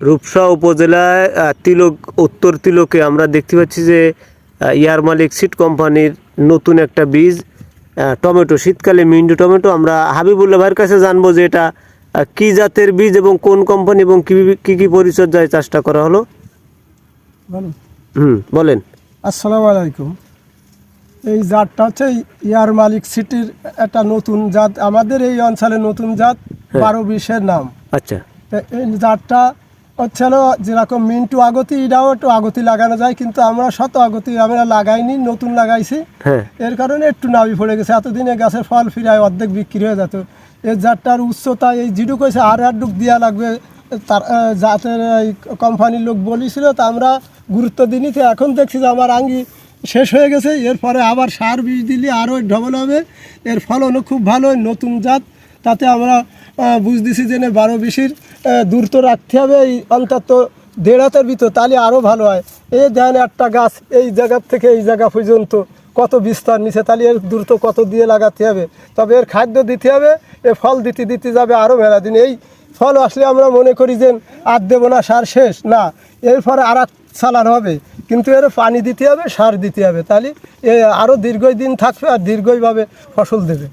রূপসা উপজেলায় তিলক উত্তর তিলকে আমরা দেখতে পাচ্ছি যে আহ, ইয়ার মালিক সিড কোম্পানির নতুন একটা বীজ টমেটো শীতকালে মিন্ডু টমেটো। আমরা হাবিবুল্লাহ ভাইয়ের কাছে জানব যে এটা কি জাতের বীজ এবং কোন কোম্পানি এবং কি কি কি পরিচর্যায় চাষটা করা হলো? হুম বলেন। আসসালামু আলাইকুম। এই জাতটা হচ্ছে ইয়ার মালিক সিটির একটা নতুন জাত। আমাদের এই অঞ্চলে নতুন জাত বারো বিশের নাম। আচ্ছা। এই জাতটা হচ্ছে হলো যেরকম মিন্টু আগতি এটাও একটু আগতি লাগানো যায় কিন্তু আমরা শত আগতি আমরা লাগাইনি নতুন লাগাইছি। হ্যাঁ। এর কারণে একটু নাবি পড়ে গেছে। এতদিনে গাছের ফল ফিরায় অর্ধেক বিক্রি হয়ে যেত। এই জাতটার উচ্চতা এই জিডুক হয়েছে আর এক ডুক দেওয়া লাগবে তার জাতের এই কোম্পানির লোক বলেছিল তা আমরা গুরুত্ব দিইনি। তো এখন দেখছি যে আমার আঙ্গি শেষ হয়ে গেছে। এরপরে আবার সার বীজ দিলে আরও ডবল হবে। এর ফলনও খুব ভালো নতুন জাত। তাতে আমরা বুঝতেছি যে বারো বিশির দূরত্ব রাখতে হবে, এই অন্তত দেড় হাতের ভিতর, তাহলে আরও ভালো হয়। এই দেন একটা গাছ, এই জায়গার থেকে এই জায়গা পর্যন্ত কত বিস্তার নিচে তাহলে এর দূরত্ব কত দিয়ে লাগাতে হবে। তবে এর খাদ্য দিতে হবে, এ ফল দিতে দিতে যাবে আরও মেলা দিন। এই ফল আসলে আমরা মনে করি যে আর দেবো না, সার শেষ, না। এরপরে আর এক সালার হবে, কিন্তু এর পানি দিতে হবে, সার দিতে হবে, তাহলে এ আরও দীর্ঘই দিন থাকবে আর দীর্ঘইভাবে ফসল দেবে।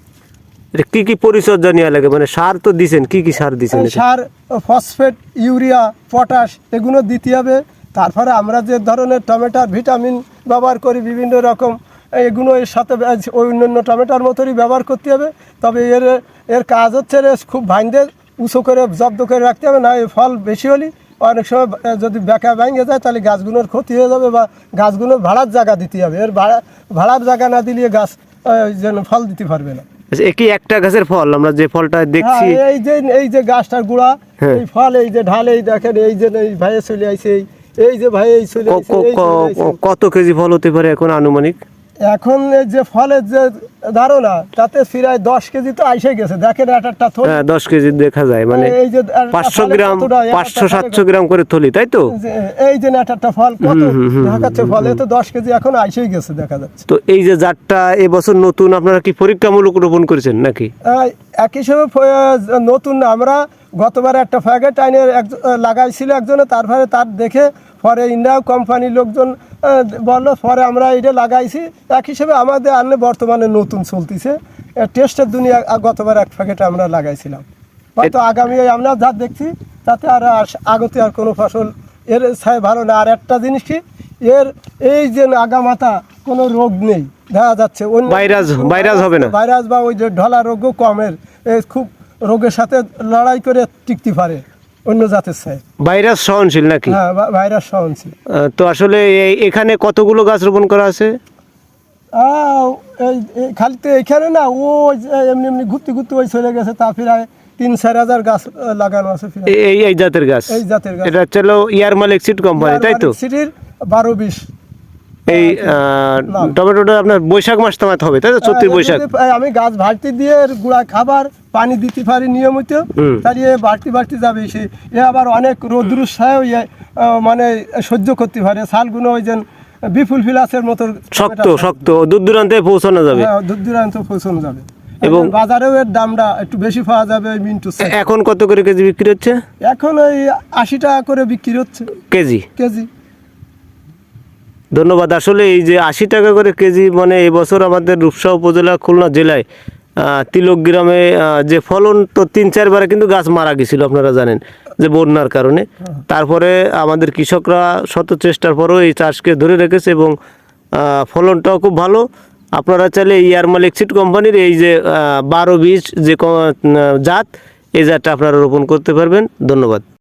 এটা কি কি পরিচর্যা নেওয়া লাগে? মানে সার তো দিছেন কি কি সার দিছেন এই সার ফসফেট ইউরিয়া পটাশ এগুলো দিতে হবে। তারপরে আমরা যে ধরনের টমেটোর ভিটামিন ব্যবহার করি বিভিন্ন রকম এগুলো এর সাথে ওই অন্যান্য টমেটোর মতোই ব্যবহার করতে হবে। তবে এর এর কাজ হচ্ছে খুব ভাইন্দে উঁচু করে জব্দ করে রাখতে হবে না এই ফল বেশি হলে অনেক সময় যদি বেঁকা ভেঙে যায় তাহলে গাছগুলোর ক্ষতি হয়ে যাবে বা গাছগুলোর ভাড়ার জায়গা দিতে হবে। এর ভাড়া ভাড়ার জায়গা না দিলে গাছ যেন ফল দিতে পারবে না। আচ্ছা, এ একটা গাছের ফল আমরা যে ফলটা দেখছি হ্যাঁ, এই যে এই যে গাছটার গুড়া হ্যাঁ। এই ফল এই যে ঢালে এই দেখেন এই যে এই ভাইয়ে চলে আইছে এই যে ভাই এই চলে। কত কেজি ফল হতে পারে এখন আনুমানিক এখন যে ফলের যে ধারণা তাতে ফিরায় দশ কেজি তো আইসে গেছে। দেখেন এক একটা থলি। হ্যাঁ দশ কেজি দেখা যায় মানে এই যে পাঁচশো গ্রাম পাঁচশো সাতশো গ্রাম করে থলি তাই তো? এই যে এক একটা ফল কত দেখাচ্ছে ফল তো দশ কেজি এখন আইসেই গেছে দেখা যাচ্ছে। তো এই যে জাতটা এবছর নতুন আপনারা কি পরীক্ষামূলক রোপণ করেছেন নাকি? একই সময় নতুন আমরা গতবার একটা ফ্যাগেট আইনের এক লাগাইছিল একজনে তারপরে তার দেখে পরে ইন্ডিয়া কোম্পানির লোকজন বলল পরে আমরা এটা লাগাইছি। এক হিসেবে আমাদের আনলে বর্তমানে নতুন চলতেছে। টেস্টের দুনিয়া গতবার এক প্যাকেট আমরা লাগাইছিলাম। হয়তো আগামী আমরা যা দেখছি তাতে আর আগতে আর কোনো ফসল এর ছায় ভালো না। আর একটা জিনিস কি এর এই যে আগামাতা কোনো রোগ নেই দেখা যাচ্ছে। অন্য ভাইরাস ভাইরাস হবে না? ভাইরাস বা ওই যে ঢলা রোগও কমের খুব রোগের সাথে লড়াই করে টিকতে পারে। অন্য জাতের চাই ভাইরাস সহনশীল নাকি? হ্যাঁ ভাইরাস সহনশীল। তো আসলে এখানে কতগুলো গাছ রোপণ করা আছে? এই খালি তো এইখানে না ও এমনি এমনি ঘুরতে ঘুরতে ওই চলে গেছে তা প্রায় তিন চার হাজার গাছ লাগানো আছে এই এই জাতের গাছ? এই জাতের গাছ। এটা ইয়ার মালিক সিট কোম্পানি তাই তো? সিটির বারো বিশ। এই টমেটোটা আপনার বৈশাখ মাস তোমায় হবে তাই তো চৈত্রি হ্যাঁ, বৈশাখ? আমি গাছ ভাড়তি দিয়ে গুঁড়া খাবার পানি দিতে পারি নিয়মিত। তাহলে বাড়তি বাড়তি যাবে সে। এ আবার অনেক রৌদ্রুর সাহেব মানে সহ্য করতে পারে। শালগুলো ওই যে বিপুল ফিলাসের মতো শক্ত শক্ত দূর দূরান্তে পৌঁছানো যাবে। হ্যাঁ, দূর দূরান্ত পৌঁছানো যাবে। এবং- বাজারেও এর দামটা একটু বেশি পাওয়া যাবে মিন্টু এখন কত করে কেজি বিক্রি হচ্ছে? এখন ওই আশি টাকা করে বিক্রি হচ্ছে। কেজি? কেজি। ধন্যবাদ। আসলে এই যে আশি টাকা করে কেজি মানে এবছর আমাদের রূপসা উপজেলা খুলনা জেলায় তিলক গ্রামে যে ফলন তো তিন চারবারে কিন্তু গাছ মারা গেছিল, আপনারা জানেন, যে বন্যার কারণে। তারপরে আমাদের কৃষকরা শত চেষ্টার পরেও এই চাষকে ধরে রেখেছে এবং ফলনটাও খুব ভালো। আপনারা চাইলে ইয়ার মালিক সিড কোম্পানির এই যে বারো বীজ যে জাত, এই জাতটা আপনারা রোপণ করতে পারবেন। ধন্যবাদ।